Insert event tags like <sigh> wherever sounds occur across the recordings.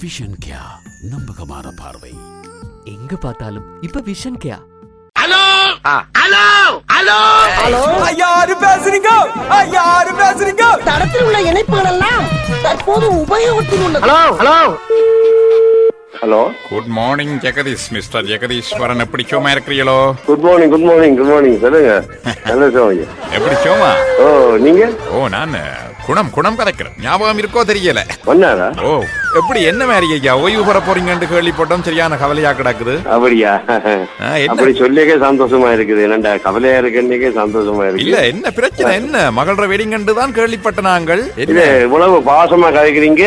Vision கியா நம்பகமான பார்வை. எங்க பார்த்தாலும் இப்ப விஷன் கேயா யாரு பேசுறீங்க? யாரு பேசுறீங்க? தடத்தில் உள்ள இணைப்புகள் எல்லாம் தற்போது உபயோகத்தில் உள்ளது. Hello! Good morning Jagadish mister Jagadeeswaran எப்படி சோமா இருக்கிறீங்களோ good morning good morning good morning சொல்லுங்க. நல்ல சோங்க எப்படி சோமா? ஓ நீங்க? ஓ நான் குணம் குணம் கதைக்கிறேன். ஞாபகம் இருக்கோ தெரியல. ஓ எப்படி என்ன ஐயா ஓய்வு பெற போறீங்கன்னு கேள்விப்பட்டோம் சரியான கவலையா கிடக்குது. அப்படியா? அப்படி சொல்லிக்கே சந்தோஷமா இருக்குது. என்னடா கவலையா இருக்குன்னே சந்தோஷமா இல்ல இருக்கு என்ன பிரச்சனை என்ன? மகள வெடிங்கண்டு தான் கேள்விப்பட்ட நாங்கள். இல்ல இவ்வளவு பாசமா கதைக்கிறீங்க.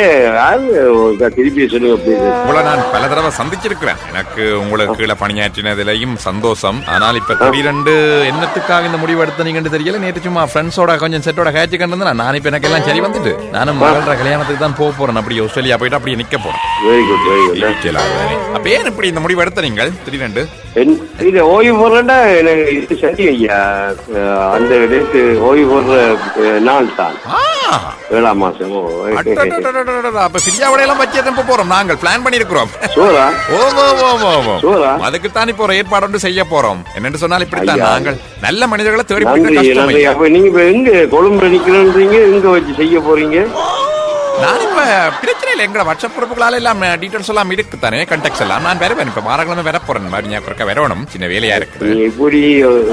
திருப்பி சொல்லுங்க. உங்களை நான் பல தடவை சந்திச்சிருக்கிறேன். எனக்கு உங்களுக்கு கீழே பணியாற்றினதுலயும் சந்தோஷம். ஆனால் இப்ப திடீரெண்டு என்னத்துக்காக இந்த முடிவு எடுத்தீங்கன்னு தெரியல. நேற்று சும்மா ஃப்ரெண்ட்ஸோட கொஞ்சம் செட்டோட கேட்சி கண்டு நான் இப்ப எனக்கு எல்லாம் சரி வந்துட்டு. நானும் மகள கல்யாணத்துக்கு தான் போக போறேன். அப்படி ஆஸ்திரேலியா போயிட்டு அப்படியே நிக்க போறேன் வெரி குட் வெரி குட். அப்ப ஏன் இப்படி இந்த முடிவு எடுத்த நீங்கள் திடீரெண்டு இது ஓய்வு போடுறேன்டா எனக்கு இது சரி ஐயா அந்த டேட்டு ஓய்வு போடுற நாள் தான் ஏழாம் மாசம். அப்ப சிரியாவோட எல்லாம் போறோம் நாங்கள் பிளான் பண்ணிருக்கிறோம் சூரா ஓம் ஓம் ஓம். சூரா அதுக்குத்தான் இப்போ ஏற்பாடு ஒன்று செய்ய போறோம் என்னன்னு சொன்னால் இப்படித்தான். நாங்கள் நல்ல மனிதர்களை தேடி நீங்க எங்க நிக்கிறேன்றீங்க எங்க வச்சு செய்ய போறீங்க நான் இப்ப பிரச்சனை இல்லை. எங்க வாட்ஸ்அப் பொறுப்புகளால எல்லாம் டீடைல்ஸ் எல்லாம் இருக்கு தானே கண்டெக்ட்ஸ் எல்லாம். நான் வேற இப்ப வாரங்களும் வர போறேன். மாதிரி ஞாபகம் வரணும் சின்ன வேலையா இருக்கு நீங்க இப்படி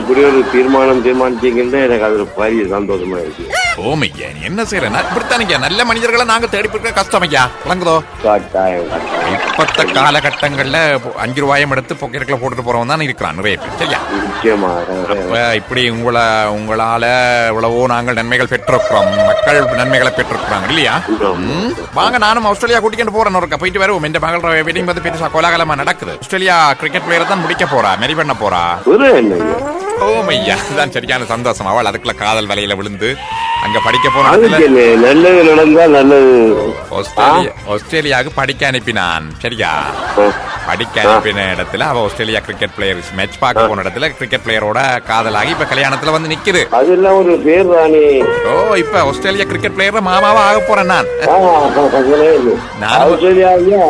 இப்படி ஒரு தீர்மானம் தீர்மானிச்சீங்கன்னா எனக்கு அது ஒரு பெரிய சந்தோஷமா இருக்கு. ஓமையா நீ என்ன செய்யற நான் இப்படித்தான் ஐயா நல்ல மனிதர்களை நாங்க தேடி பிடிக்க கஷ்டம் ஐயா. விளங்குதோ கட்டாயம் கட்டாயம் இப்பத்த காலகட்டங்கள்ல அஞ்சு ரூபாயம் எடுத்து பொக்கெட்டுக்குள்ள போட்டுட்டு போறவன் தான் இருக்கிறான். நிறைய பேர் சரியா? நிச்சயமா அப்ப இப்படி உங்களை உங்களால எவ்வளவோ நாங்கள் நன்மைகள் பெற்றிருக்கிறோம். மக்கள் நன்மைகளை பெற்றிருக்கிறாங்க இல்லையா? ம்? வாங்க நானும் ஆஸ்திரேலியா கூட்டிட்டு போறேன் ஒரு போயிட்டு வருவோம். இந்த மகள் வெட்டிங் வந்து பெருசா கோலாகலமா நடக்குது. ஆஸ்திரேலியா கிரிக்கெட் பிளேயர் தான் முடிக்க போறா. மெரி பண்ண போறா? ஓ மையா இதுதான் சரியான சந்தோஷம். அவள் அதுக்குள்ள காதல் வலையில விழுந்து அங்க படிக்க போன நல்லது நடந்தா நல்லது. ஆஸ்திரேலியா ஆஸ்திரேலியாவுக்கு படிக்க அனுப்பினான். சரியா? படிக்க அனுப்பின இடத்துல அவ ஆஸ்திரேலியா கிரிக்கெட் பிளேயர் மேட்ச் பார்க்க போன இடத்துல கிரிக்கெட் பிளேயரோட காதலாகி இப்ப கல்யாணத்துல வந்து நிக்குது. அதெல்லாம் ஒரு பேர் தானே. ஓ இப்ப ஆஸ்திரேலியா கிரிக்கெட் பிளேயர் மாமாவா ஆக போறேன் நான். நானும் ஆஸ்திரேலியா ஐயா,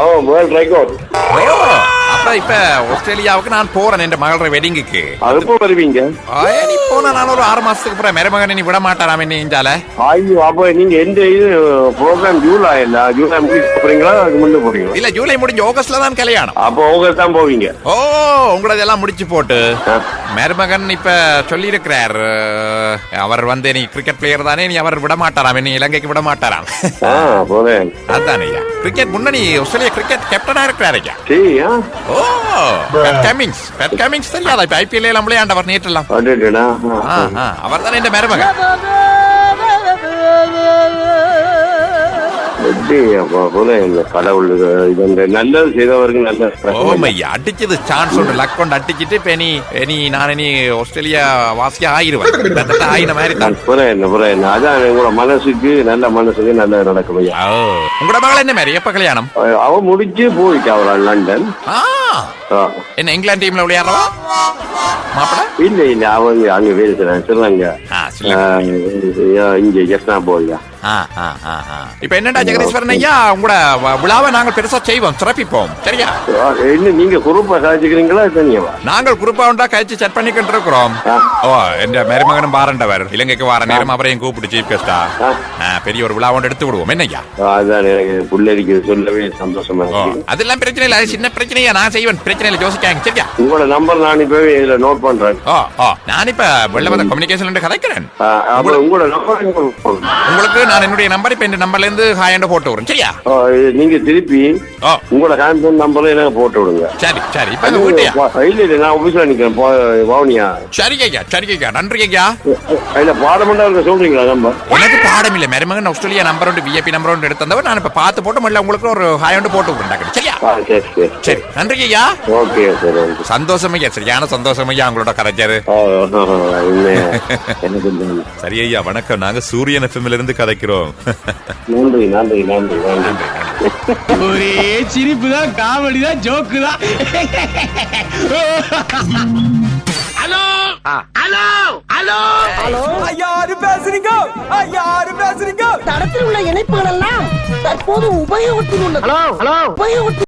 அவன் வேர்ல்ட் ரெக்கார்ட் இப்ப? ஆஸ்திரேலியாவுக்கு நான் போறேன் என் மகளோட வெட்டிங்குக்கு அது எப்போ வருவீங்க? நீ போனா நான் ஒரு ஆறு மாசத்துக்கு அப்புறம் மருமகனை நீ விட மாட்டாராம் என்ன இஞ்சால. ஐயோ அப்ப நீங்க எந்த இது ப்ரோக்ராம் ஜூலை இல்ல? ஜூலை முடிச்சு போறீங்களா? அதுக்கு முன்ன போறீங்களா? இல்ல ஜூலை முடிஞ்சு ஆகஸ்ட்ல தான் கல்யாணம். அப்போ உங்களுக்கு தான் போவீங்க. ஓ உங்களதெல்லாம் முடிச்சு போட்டு. மருமகன் இப்ப சொல்லி இருக்கிறார் அவர் வந்து நீ கிரிக்கெட் பிளேயர் தானே நீ அவர் விட மாட்டாராம் நீ இலங்கைக்கு விட மாட்டாராம் அதானே கிரிக்கெட் முன்னணி ஆஸ்திரேலியா கிரிக்கெட் கேப்டனா இருக்கிறார் ஐயா. ஓ കമ്മിങ്സ് പെറ്റ് കമ്മിങ്സ് അറിയാതെ ഐ പി എല്ലിൽ നമ്മളെയാണ്ട പറഞ്ഞിട്ടുള്ള അവർ തന്നെ എന്റെ മരുമകൻ. போல இந்த கடவுள் இது நல்லது செய்தவருக்கு நல்ல ஓமையா அடிச்சது சான்ஸ் ஒன்று லக் கொண்டு அடிச்சிட்டு இப்ப நீ நீ நான் நீ ஆஸ்திரேலியா வாசியா கிட்டத்தட்ட ஆயின மாதிரி தான் புறேன் புறேன் அதான் உங்களோட மனசுக்கு நல்ல மனசுக்கு நல்லது நடக்கும் ஐயா உங்களோட மகள் என்ன மாதிரி எப்ப கல்யாணம் அவ முடிச்சு போயிட்டா அவள் லண்டன். என்ன இங்கிலாந்து டீம்ல விளையாடுறவா இல்ல இல்ல அவங்க அங்க வேலை செய்றாங்க ஸ்ரீலங்கா ஆ சில ஆ, இங்க ஜெஃப்னா போய்யா. இப்ப என்னடா ஜெகதீஸ்வரன் ஐயா? உங்களோட விழாவை நாங்கள் பெருசா செய்வோம் சிறப்பிப்போம். சரியா? என்ன நீங்க குரூப்பா சாதிச்சுக்கிறீங்களா தனியவா நாங்கள் குரூப்பா உண்டா கழிச்சு செட் பண்ணிக்கிட்டு இருக்கிறோம். ஓ எந்த மருமகனும் வாரண்டவர். இலங்கைக்கு வார நேரம் அவரையும் கூப்பிட்டு சீஃப் கெஸ்டா. பெரிய ஒரு விழா ஒன்று எடுத்து விடுவோம். என்னய்யா? அதான் எனக்கு புள்ளரிக்கு சொல்லவே சந்தோஷமா அதெல்லாம் பிரச்சனை இல்ல. சின்ன பிரச்சனையா? நான் செய்வேன். பிரச்சனை இல்ல யோசிக்காங்க சரியா? உங்களோட நம்பர் நான் இப்ப இதுல நோட் பண்றேன். நான் இப்ப வெள்ளவத கம்யூனிகேஷன் கதைக்கிறேன். உங்களுக்கு நான் என்னுடைய நம்பர் இப்ப இந்த நம்பர்ல இருந்து ஹாய் போட்டு விடுறேன். சரியா? நீங்க திருப்பி உங்களோட ஹேண்ட்போன் நம்பரை எனக்கு போட்டு விடுங்க. சரி சரி. இப்ப வீட்டையா இல்ல இல்ல நான் ஆபீஸ்ல நிக்கிறேன். வவுனியா சரி ஐயா சரி ஐயா நன்றி ஐயா இல்ல பாடமண்டா இருக்க சொல்றீங்களா நம்பர் எனக்கு பாடம் இல்ல மருமகன் ஆஸ்திரேலியா நம்பர் ஒன்று விஐபி நம்பர் ஒன்று எடுத்து தந்தவர். நான் இப்ப பார்த்து போட்டு முதல்ல உங்களுக்கு ஒரு ஹாய் ஒன்று போட்டு விடுறேன் சரியா? சரி நன்றி ஐயா ஓகே சரி சந்தோஷம் ஐயா. சரியான சந்தோஷம் ஐயா உங்களோட இந்த- <laughs> சரி ஐயா வணக்கம். நாங்க சூரியன் எஃப்எம்ல இருந்து கதைக்கிறோம் இருக்கிறோம் நன்றி நன்றி ஒரே சிரிப்பு தான் காமெடி தான் ஜோக்கு தான் ஹலோ ஹலோ ஹலோ. ஹலோ. யாரு பேசுறீங்க யாரு பேசுறீங்க. தரத்தில் உள்ள இணைப்புகள் எல்லாம் தற்போது உபயோகத்தில் உள்ளது. Hello hello. உபயோகத்தில்